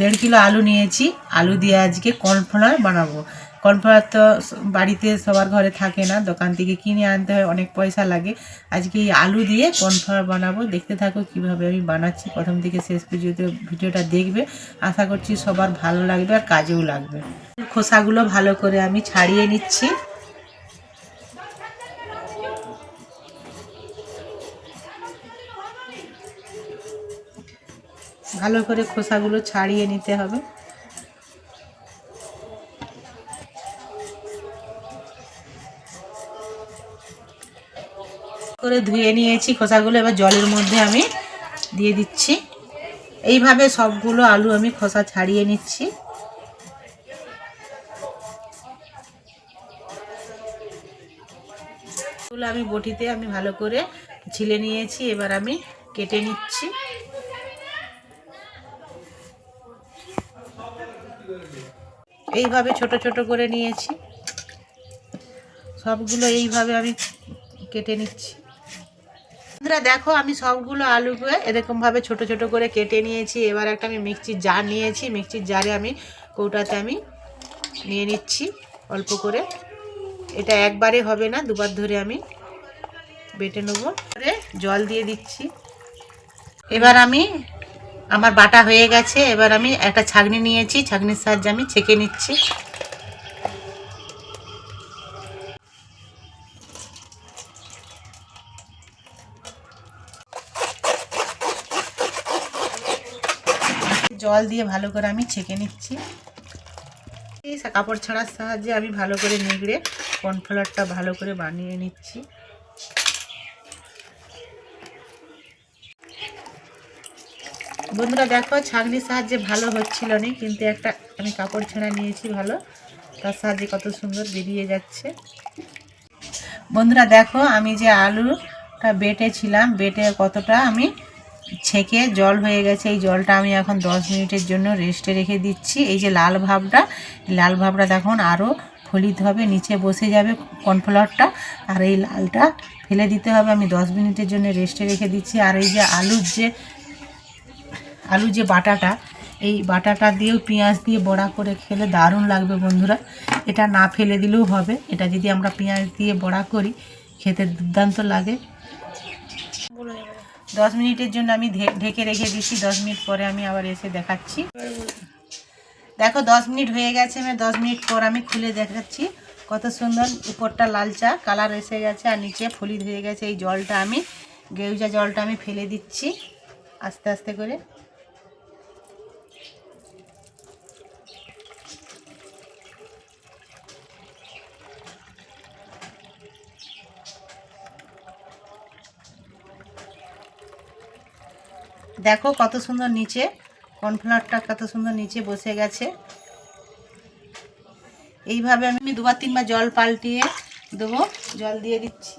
দেড় কিলো আলু নিয়েছি। আলু দিয়ে আজকে কর্নফ্লাওয়ার বানাবো। কর্নফ্লাওয়ার তো বাড়িতে সবার ঘরে থাকে না, দোকান থেকে কিনে আনতে হয়, অনেক পয়সা লাগে। আজকে এই আলু দিয়ে কর্নফ্লাওয়ার বানাবো। দেখতে থাকো কীভাবে আমি বানাচ্ছি, প্রথম থেকে শেষ পর্যন্ত ভিডিওটা দেখবে। আশা করছি সবার ভালো লাগবে আর কাজেও লাগবে। খোসাগুলো ভালো করে আমি ছাড়িয়ে নিচ্ছি। ভালো করে খোসাগুলো ছাড়িয়ে নিতে হবে। করে ধুয়ে নিয়েছি খোসাগুলো, এবার জলের মধ্যে আমি দিয়ে দিচ্ছি। এইভাবে সবগুলো আলু আমি খোসা ছাড়িয়ে নিচ্ছি। আমি বটিতে আমি ভালো করে ছিলে নিয়েছি, এবার আমি কেটে নিচ্ছি। এইভাবে ছোট ছোট করে নিয়েছি। সবগুলো এইভাবে আমি কেটে নিচ্ছি। বন্ধুরা, দেখো, আমি সবগুলো আলুকে এরকমভাবে ছোট ছোট করে কেটে নিয়েছি। এবার একটা আমি মিক্সির জার নিয়েছি। মিক্সির জারে আমি কৌটাতে আমি নিয়ে নিচ্ছি অল্প করে। এটা একবারে হবে না, দুবার ধরে আমি বেটে নেব। জল দিয়ে দিচ্ছি। এবার আমি আমার বাটা হয়ে গেছে, এবার আমি একটা ছাগনি নিয়েছি, ছাগনির সাহায্যে আমি ছেঁকে নিচ্ছি। জল দিয়ে ভালো করে আমি ছেঁকে নিচ্ছি। কাপড় ছাড়ার সাহায্যে আমি ভালো করে নিগড়ে কর্নফ্লাওয়ারটা ভালো করে বানিয়ে নিচ্ছি। বন্ধুরা দেখো ছাগনির সাহায্যে ভালো হচ্ছিল না, কিন্তু একটা আমি কাপড় ছেঁড়া নিয়েছি ভালো। তার সাহায্যে কত সুন্দর বেরিয়ে যাচ্ছে। বন্ধুরা দেখো আমি যে আলুটা বেটেছিলাম, বেটে কতটা আমি ছেঁকে জল হয়ে গেছে। এই জলটা আমি এখন দশ মিনিটের জন্য রেস্টে রেখে দিচ্ছি। এই যে লাল ভাবটা লাল ভাবটা দেখুন আরও ফলিত হবে, নিচে বসে যাবে কর্নফ্লাওয়ারটা। আর এই লালটা ফেলে দিতে হবে, আমি দশ মিনিটের জন্য রেস্টে রেখে দিচ্ছি। আর এই যে আলুর যে আলু যে বাটাটা, এই বাটাটা দিয়েও পেঁয়াজ দিয়ে বড়া করে খেলে দারুণ লাগবে বন্ধুরা। এটা না ফেলে দিলেও হবে। এটা যদি আমরা পেঁয়াজ দিয়ে বড়া করি, খেতে দুর্দান্ত লাগে। দশ মিনিটের জন্য আমি ঢেকে রেখে দিচ্ছি দশ মিনিট পরে আমি আবার এসে দেখাচ্ছি। দেখো, দশ মিনিট হয়ে গেছে। আমি দশ মিনিট পর আমি খুলে দেখাচ্ছি। কত সুন্দর উপরটা লালচা, কালার এসে গেছে আর নিচে ফলিত হয়ে গেছে। এই জলটা আমি, গেউজা জলটা আমি ফেলে দিচ্ছি। আস্তে আস্তে করে। দেখো কত সুন্দর নিচে, কর্নফ্লাওয়ারটা কত সুন্দর নিচে বসে গেছে। এইভাবে আমি দুবার তিনবার জল পাল্টিয়ে দেবো, জল দিয়ে দিচ্ছি।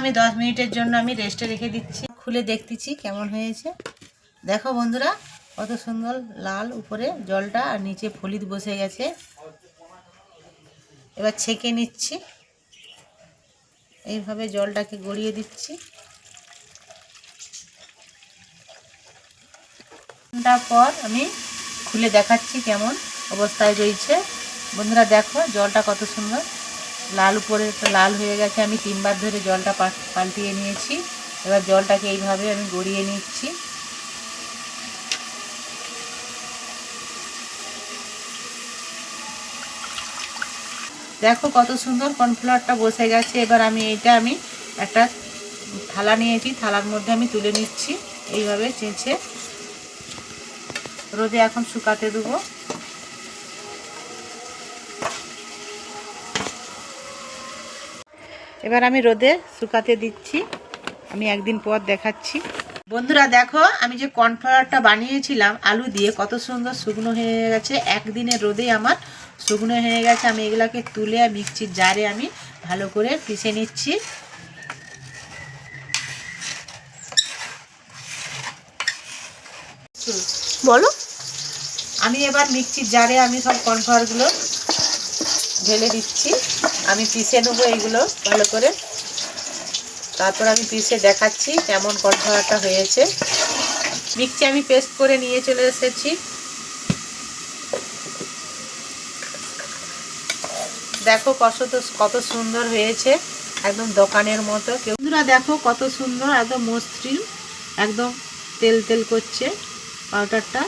আমি দশ মিনিটের জন্য আমি রেস্টে রেখে দিচ্ছি। খুলে দেখতেছি কেমন হয়েছে। দেখো বন্ধুরা কত সুন্দর লাল উপরে জলটা আর নিচে ফলিত বসে গেছে। এবার ছেঁকে নিচ্ছি। এইভাবে জলটাকে গড়িয়ে দিচ্ছি। ঘণ্টা পর আমি খুলে দেখাচ্ছি কেমন অবস্থায় রয়েছে। বন্ধুরা দেখো জলটা কত সুন্দর। লাল উপরে লাল হয়ে গেছে। আমি তিনবার ধরে জলটা পাল্টিয়ে নিয়েছি। এবার জলটাকে এইভাবে আমি গড়িয়ে নিচ্ছি। দেখো কত সুন্দর কর্নফ্লাওয়ারটা বসে গেছে। এবার আমি এটা আমি একটা থালা নিয়েছি, থালার মধ্যে আমি তুলে নিচ্ছি। এইভাবে চেঁচে রোদে এখন শুকাতে দেবো। এবার আমি রোদে শুকাতে দিচ্ছি। আমি একদিন পর দেখাচ্ছি। বন্ধুরা দেখো আমি যে কর্নফ্লাওয়ারটা বানিয়েছিলাম আলু দিয়ে কত সুন্দর শুকনো হয়ে গেছে। একদিনের রোদে আমার শুকনো হয়ে গেছে। আমি এগুলাকে তুলে মিক্সির জারে আমি ভালো করে পিষে নিচ্ছি। বলো। আমি এবার মিক্সির জারে আমি সব কর্নফ্লাওয়ারগুলো ঢেলে দিচ্ছি। আমি পিষে নেব এইগুলো ভালো করে। তারপর আমি পিষে দেখাচ্ছি কেমন কটভাড়াটা হয়েছে। মিক্সি আমি পেস্ট করে নিয়ে চলে এসেছি। দেখো কত কত সুন্দর হয়েছে, একদম দোকানের মতো। কেউ বন্ধুরা দেখো কত সুন্দর, একদম মসৃণ, একদম তেল তেল করছে পাউডারটা।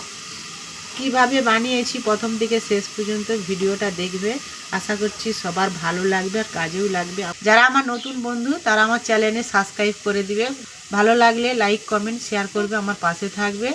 কীভাবে বানিয়েছি প্রথম থেকে শেষ পর্যন্ত ভিডিওটা দেখবে। আশা করছি সবার ভালো লাগবে আর কাজেও লাগবে। যারা আমার নতুন বন্ধু, তারা আমার চ্যানেলে সাবস্ক্রাইব করে দিবে। ভালো লাগলে লাইক, কমেন্ট, শেয়ার করবে, আমার পাশে থাকবে।